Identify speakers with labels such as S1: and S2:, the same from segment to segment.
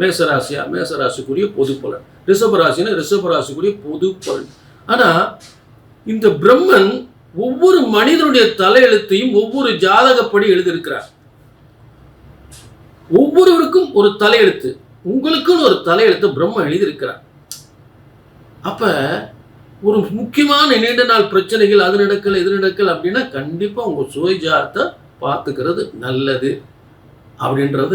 S1: மேசராசியா மேசராசிக்குரிய பொது பலன். ரிஷபராசினா ரிஷபராசிக்குரிய பொது பலன். ஆனா இந்த பிரம்மன் ஒவ்வொரு மனிதனுடைய தலையெழுத்தையும் ஒவ்வொரு ஜாதகப்படி எழுதியிருக்கிறார். ஒவ்வொருவருக்கும் ஒரு தலையெழுத்து உங்களுக்குன்னு ஒரு தலையெழுத்து பிரம்ம எழுதியிருக்கிறார். அப்ப ஒரு முக்கியமான நீண்ட நாள் பிரச்சனைகள் அது நடக்கல இது நடக்கல அப்படின்னா கண்டிப்பா உங்க சுயஜாரத்தை பார்த்துக்கிறது நல்லது அப்படின்றத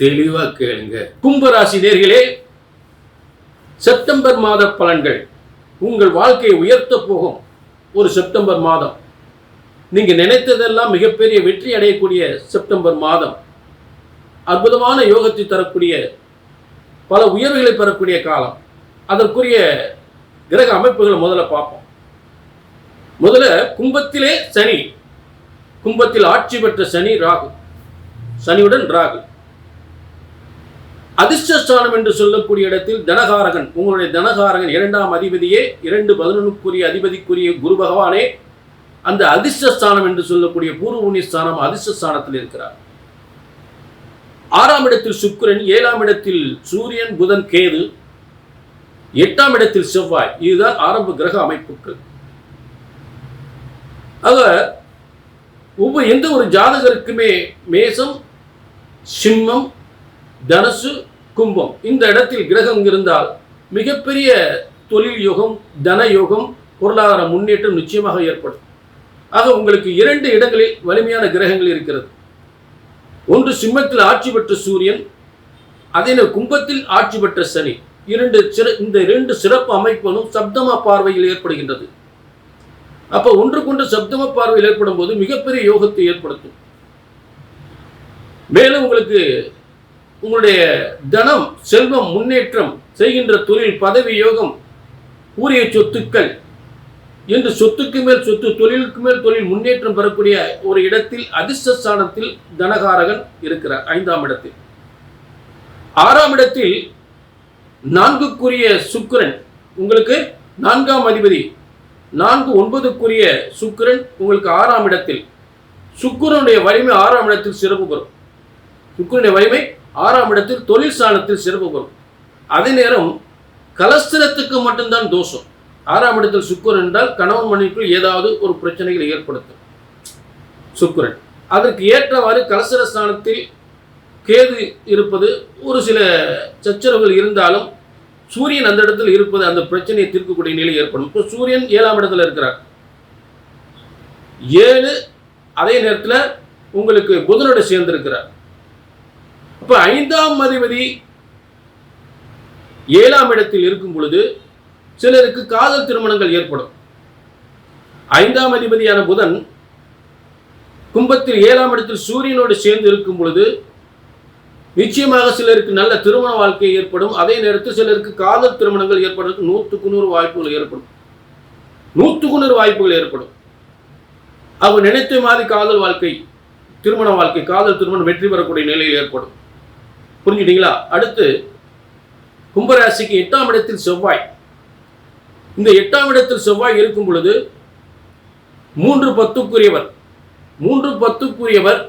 S1: தெளிவாக கேளுங்க. கும்பராசி நேர்களே செப்டம்பர் மாத பலன்கள். உங்கள் வாழ்க்கையை உயர்த்த போகும் ஒரு செப்டம்பர் மாதம். நீங்க நினைத்ததெல்லாம் மிகப்பெரிய வெற்றி அடையக்கூடிய செப்டம்பர் மாதம். அற்புதமான யோகத்தை தரக்கூடிய பல உயர்வுகளை பெறக்கூடிய காலம். அதற்குரிய கிரக அமைப்புகளை முதல்ல பார்ப்போம். முதல்ல கும்பத்திலே சனி. கும்பத்தில் ஆட்சி பெற்ற சனி ராகு. சனியுடன் ராகு. அதிர்ஷ்டஸ்தானம் என்று சொல்லக்கூடிய இடத்தில் தனகாரகன் உங்களுடைய தனகாரகன் இரண்டாம் அதிபதியே இரண்டு பதினொன்றுக்குரிய அதிபதிக்குரிய குரு பகவானே அந்த அதிர்ஷ்டஸ்தானம் என்று சொல்லக்கூடிய பூர்வ புண்ணிய ஸ்தானம் அதிர்ஷ்டஸ்தானத்தில் இருக்கிறார். ஆறாம் இடத்தில் சுக்கிரன் ஏழாம் இடத்தில் சூரியன் புதன் கேது எட்டாம் இடத்தில் செவ்வாய். இதுதான் ஆரம்ப கிரக அமைப்புகள். ஆக ஒவ்வொரு எந்த ஒரு ஜாதகருக்குமே மேசம் சிம்மம் தனுசு கும்பம். இந்த இடத்தில் கிரகம் இருந்தால் மிகப்பெரிய தொழில் யோகம் தன யோகம் பொருளாதார முன்னேற்றம் நிச்சயமாக ஏற்படும். ஆக உங்களுக்கு இரண்டு இடங்களில் வலிமையான கிரகங்கள் இருக்கிறது. ஒன்று சிம்மத்தில் ஆட்சி பெற்ற சூரியன் அதே கும்பத்தில் ஆட்சி பெற்ற சனி. இரண்டு சிற இந்த இரண்டு சிறப்பு அமைப்புகளும் சப்தம பார்வையில் ஏற்படுகின்றது. அப்ப ஒன்றுக்கொன்று சப்தம பார்வையில் ஏற்படும் போது மிகப்பெரிய யோகத்தை ஏற்படுத்தும். மேலும் உங்களுக்கு உங்களுடைய தனம் செல்வம் முன்னேற்றம் செய்கின்ற தொழில் பதவி யோகம் ஊரிய சொத்துக்கள் என்று சொத்துக்கு மேல் சொத்து தொழிலுக்கு மேல் தொழில் முன்னேற்றம் பெறக்கூடிய ஒரு இடத்தில் அதிர்ஷ்டஸ்தானத்தில் தனகாரகன் இருக்கிறார் ஐந்தாம் இடத்தில். ஆறாம் இடத்தில் நான்குக்குரிய சுக்கிரன் உங்களுக்கு நான்காம் அதிபதி நான்கு ஒன்பதுக்குரிய சுக்கிரன் உங்களுக்கு ஆறாம் இடத்தில். சுக்கிரனுடைய வலிமை ஆறாம் இடத்தில் சிறப்பு பெறும். சுக்கரனுடைய வலிமை ஆறாம் இடத்தில் தொழில் ஸ்தானத்தில் சிறப்பு பெறும் அதே நேரம் கலஸ்திரத்துக்கு மட்டும்தான் தோஷம். ஆறாம் இடத்தில் சுக்குரன் என்றால் கணவன் மனைவிக்குள் ஏதாவது ஒரு பிரச்சனைகளை ஏற்படுத்தும். சுக்குரன். அதற்கு ஏற்றவாறு கலசர ஸ்தானத்தில் கேது இருப்பது ஒரு சில சச்சரவுகள் இருந்தாலும் சூரியன் அந்த இடத்தில் இருப்பது அந்த பிரச்சனையை தீர்க்கக்கூடிய நிலை ஏற்படும். இப்போ சூரியன் ஏழாம் இடத்துல இருக்கிறார். ஏழு அதே நேரத்தில் உங்களுக்கு புதனோட சேர்ந்திருக்கிறார். இப்ப ஐந்தாம் அதிபதி ஏழாம் இடத்தில் இருக்கும் பொழுது சிலருக்கு காதல் திருமணங்கள் ஏற்படும். ஐந்தாம் அதிபதியான புதன் கும்பத்தில் ஏழாம் இடத்தில் சூரியனோடு சேர்ந்து இருக்கும் பொழுது நிச்சயமாக சிலருக்கு நல்ல திருமண வாழ்க்கை ஏற்படும். அதே நேரத்தில் சிலருக்கு காதல் திருமணங்கள் ஏற்படுறதுக்கு நூற்றுக்கு நூறு வாய்ப்புகள் ஏற்படும். நூற்றுக்கு நூறு வாய்ப்புகள் ஏற்படும். அவங்க நினைத்த மாதிரி காதல் வாழ்க்கை திருமண வாழ்க்கை காதல் திருமணம் வெற்றி பெறக்கூடிய நிலையில் ஏற்படும். புரிஞ்சுட்டீங்களா? அடுத்து கும்பராசிக்கு எட்டாம் இடத்தில் செவ்வாய். இந்த எட்டாம் இடத்தில் செவ்வாய் இருக்கும் பொழுது மூன்று பத்துக்குரியவர். மூன்று பத்துக்குரியவர்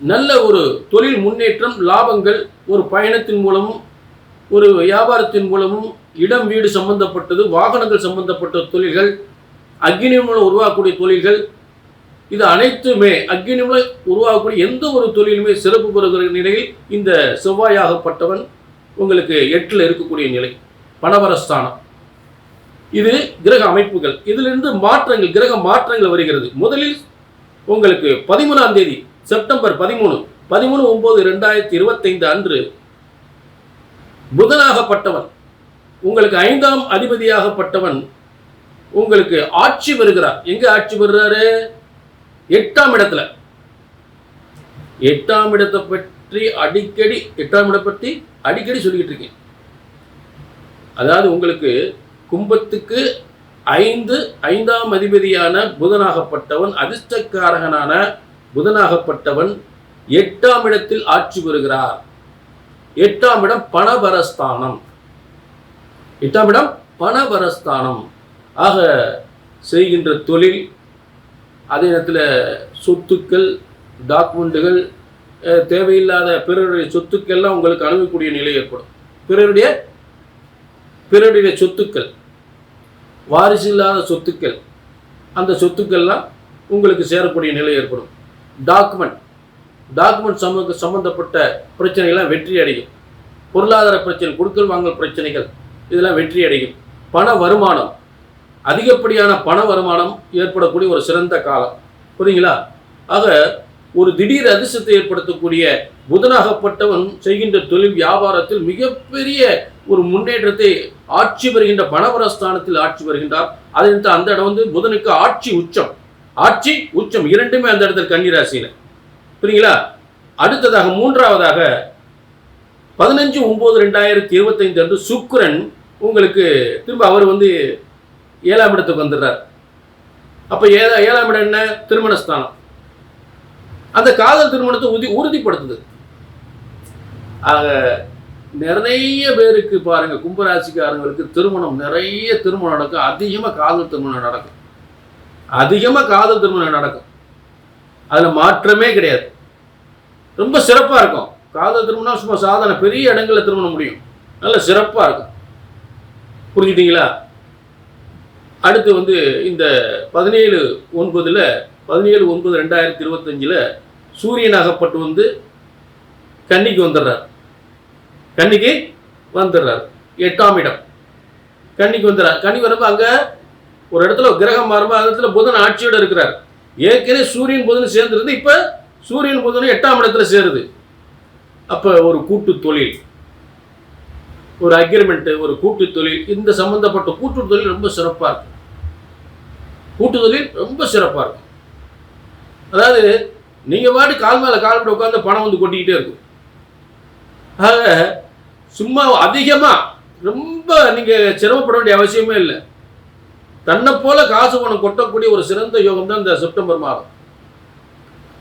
S1: நல்ல ஒரு தொழில் முன்னேற்றம் லாபங்கள் ஒரு பயணத்தின் மூலமும் ஒரு வியாபாரத்தின் மூலமும் இடம் வீடு சம்பந்தப்பட்டது வாகனங்கள் சம்பந்தப்பட்ட தொழில்கள் அக்னி மூலம் உருவாக்கக்கூடிய தொழில்கள் இது அனைத்துமே அக்னி மூலம் உருவாகக்கூடிய எந்த ஒரு தொழிலுமே சிறப்பு பெறுகிற நிலையில் இந்த செவ்வாயாகப்பட்டவன் உங்களுக்கு எட்டில் இருக்கக்கூடிய நிலை பணவரஸ்தானம். இது கிரக அமைப்புகள். இதிலிருந்து மாற்றங்கள் கிரக மாற்றங்கள் வருகிறது. முதலில் உங்களுக்கு பதிமூணாம் தேதி செப்டம்பர் பதிமூணு பதிமூணு ஒன்பது ரெண்டாயிரத்தி இருபத்தைந்து அன்று புதனாகப்பட்டவன் உங்களுக்கு ஐந்தாம் அதிபதியாகப்பட்டவன் உங்களுக்கு ஆட்சி பெறுகிறார் எங்க ஆட்சி பெறுறாரு எட்டாம் இடத்துல. எட்டாம் இடத்தை பற்றி அடிக்கடி எட்டாம் இடம் பற்றி அடிக்கடி சொல்லிக்கிட்டு இருக்கேன். அதாவது உங்களுக்கு கும்பத்துக்கு ஐந்து ஐந்தாம் அதிபதியான புதனாகப்பட்டவன் அதிர்ஷ்டக்காரகனான புதனாகப்பட்டவன் எட்டாம் இடத்தில் ஆட்சி பெறுகிறார் எட்டாம் இடம் பணபரஸ்தானம். எட்டாம் இடம் பணபரஸ்தானம். ஆக செய்கின்ற தொழில் அதே நேரத்தில் சொத்துக்கள் டாக்குமெண்ட்டுகள் தேவையில்லாத பிறருடைய சொத்துக்கள்லாம் உங்களுக்கு அணுகக்கூடிய நிலை ஏற்படும். பிறருடைய பிறருடைய சொத்துக்கள் வாரிசு இல்லாத சொத்துக்கள் அந்த சொத்துக்கள்லாம் உங்களுக்கு சேரக்கூடிய நிலை ஏற்படும். டாக்குமெண்ட் டாக்குமெண்ட் சமூக சம்மந்தப்பட்ட பிரச்சனைகள்லாம் வெற்றி அடையும். பொருளாதார பிரச்சனை கொடுக்கல் வாங்கல் பிரச்சனைகள் இதெல்லாம் வெற்றி அடையும். பண வருமானம் அதிகப்படியான பண வருமானம் ஏற்படக்கூடிய ஒரு சிறந்த காலம். புரியுங்களா ஆக ஒரு திடீர் அதிர்ஷ்டத்தை ஏற்படுத்தக்கூடிய புதனாகப்பட்டவன் செய்கின்ற தொழில் வியாபாரத்தில் மிகப்பெரிய ஒரு முன்னேற்றத்தை ஆட்சி வருகின்ற பணவரஸ்தானத்தில் ஆட்சி வருகின்றார். அதை அந்த இடம் வந்து புதனுக்கு ஆட்சி உச்சம். ஆட்சி உச்சம். இரண்டுமே அந்த இடத்துல கன்னிராசியில். புரியுங்களா அடுத்ததாக மூன்றாவதாக பதினஞ்சு ஒன்பது ரெண்டாயிரத்தி இருபத்தைந்து அன்று சுக்ரன் உங்களுக்கு திரும்ப அவர் வந்து ஏழாம் இடத்துக்கு வந்துடுறார். அப்ப ஏழா ஏழாம் இடம் என்ன? திருமணஸ்தானம். அந்த காதல் திருமணத்தை உறுதி உறுதிப்படுத்துது. ஆக நிறைய பேருக்கு பாருங்க கும்பராசிக்காரங்களுக்கு திருமணம் நிறைய திருமணம் நடக்கும். அதிகமா காதல் திருமணம் நடக்கும். அதிகமா காதல் திருமணம் நடக்கும். அதுல மாற்றமே கிடையாது. ரொம்ப சிறப்பா இருக்கும். காதல் திருமணம் சும்மா சாதாரண பெரிய இடங்கள்ல திருமணம் முடியும். நல்ல சிறப்பா இருக்கும். புரிஞ்சுட்டீங்களா அடுத்து வந்து இந்த பதினேழு ஒன்பதில் பதினேழு ஒன்பது ரெண்டாயிரத்தி இருபத்தஞ்சில் சூரியன் அகப்பட்டு வந்து கன்னிக்கு வந்துடுறார். கன்னிக்கு வந்துடுறார். எட்டாம் இடம். கன்னிக்கு வந்துடுறார். கன்னி வரப்போ அங்கே ஒரு இடத்துல கிரகம் மாறுமா அந்த இடத்துல புதன் ஆட்சியோடு இருக்கிறார். ஏற்கனவே சூரியன் புதன் சேர்ந்துருந்து இப்போ சூரியன் புதனும் எட்டாம் இடத்துல சேருது. அப்போ ஒரு கூட்டு தொழில் ஒரு அக்ரிமெண்ட்டு ஒரு கூட்டு தொழில் இந்த சம்மந்தப்பட்ட கூட்டு தொழில் ரொம்ப சிறப்பாக இருக்கும் கூட்டுதொழில் ரொம்ப சிறப்பாக இருக்கும். அதாவது நீங்கள் பாட்டு கால் மேலே கால் போட்டு உட்காந்து பணம் வந்து கொட்டிக்கிட்டே இருக்கும். ஆக சும்மா அதிகமாக ரொம்ப நீங்கள் சிரமப்பட வேண்டிய அவசியமே இல்லை. தன்னை போல காசு பணம் கொட்டக்கூடிய ஒரு சிறந்த யோகம் தான் இந்த செப்டம்பர் மாதம்.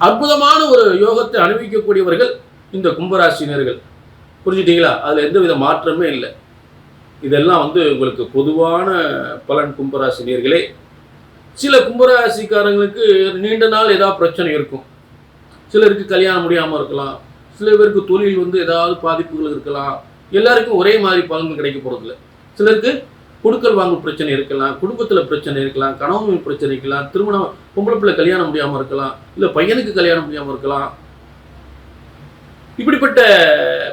S1: அற்புதமான ஒரு யோகத்தை அனுபவிக்கக்கூடியவர்கள் இந்த கும்பராசினியர்கள். புரிஞ்சுட்டீங்களா? அதில் எந்த வித மாற்றமே இல்லை. இதெல்லாம் வந்து உங்களுக்கு பொதுவான பலன் கும்பராசினியர்களே. சில கும்பராசிக்காரங்களுக்கு நீண்ட நாள் ஏதாவது பிரச்சனை இருக்கும். சிலருக்கு கல்யாணம் முடியாமல் இருக்கலாம். சில பேருக்கு தொழில் வந்து ஏதாவது பாதிப்புகள் இருக்கலாம். எல்லாருக்கும் ஒரே மாதிரி பலன்கள் கிடைக்க போகிறதில்ல சிலருக்கு கொடுக்கல் வாங்கல் பிரச்சனை இருக்கலாம். குடும்பத்தில் பிரச்சனை இருக்கலாம். கணவன் பிரச்சனை இருக்கலாம். திருமணம் பொம்பளை பிள்ளை கல்யாணம் முடியாமல் இருக்கலாம். இல்லை பையனுக்கு கல்யாணம் முடியாமல் இருக்கலாம். இப்படிப்பட்ட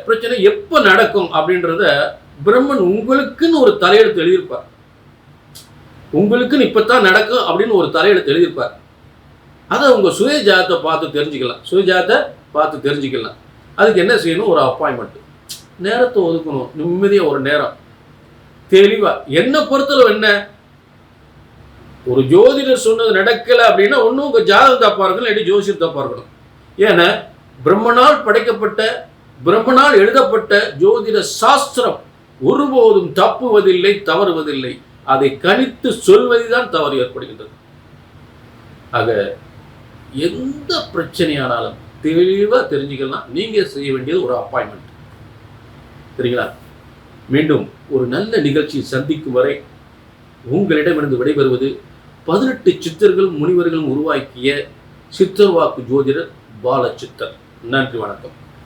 S1: பிரச்சனை எப்போ நடக்கும் அப்படின்றத பிரம்மன் உங்களுக்குன்னு ஒரு தலையெழுத்து எழுதியிருப்பார். உங்களுக்குன்னு இப்பதான் நடக்கும் அப்படின்னு ஒரு தலையெழுத்து எழுதியிருப்பார் அதை உங்க சுய ஜாதத்தை பார்த்து தெரிஞ்சுக்கலாம். சுய ஜாதத்தை பார்த்து தெரிஞ்சுக்கலாம். அதுக்கு என்ன செய்யணும்? ஒரு அப்பாயின்மெண்ட் நேரத்தை ஒதுக்கணும். நிம்மதியா ஒரு நேரம். தெளிவா. என்ன பொறுத்தளவு என்ன? ஒரு ஜோதிடர் சொன்னது நடக்கல அப்படின்னா ஒன்றும் உங்க ஜாதகம் தப்பா இருக்கணும் இல்லாட்டி ஜோசியர் தப்பாக இருக்கணும் ஏன்னா பிரம்மனால் படைக்கப்பட்ட பிரம்மனால் எழுதப்பட்ட ஜோதிட சாஸ்திரம் ஒருபோதும் தப்புவதில்லை தவறுவதில்லை. அதை கணித்து சொல்வதுதான் தவறு ஏற்படுகின்றது. ஆக எந்த பிரச்சனையானாலும் தெளிவாக தெரிஞ்சுக்கலாம் நீங்கள் செய்ய வேண்டியது ஒரு அப்பாயின்மெண்ட் சரிங்களா? மீண்டும் ஒரு நல்ல நிகழ்ச்சியை சந்திக்கும் வரை உங்களிடமிருந்து விடைபெறுவது பதினெட்டு சித்தர்கள் முனிவர்களும் உருவாக்கிய சித்தர்வாக்கு ஜோதிடர் பாலச்சித்தர். நன்றி வணக்கம்.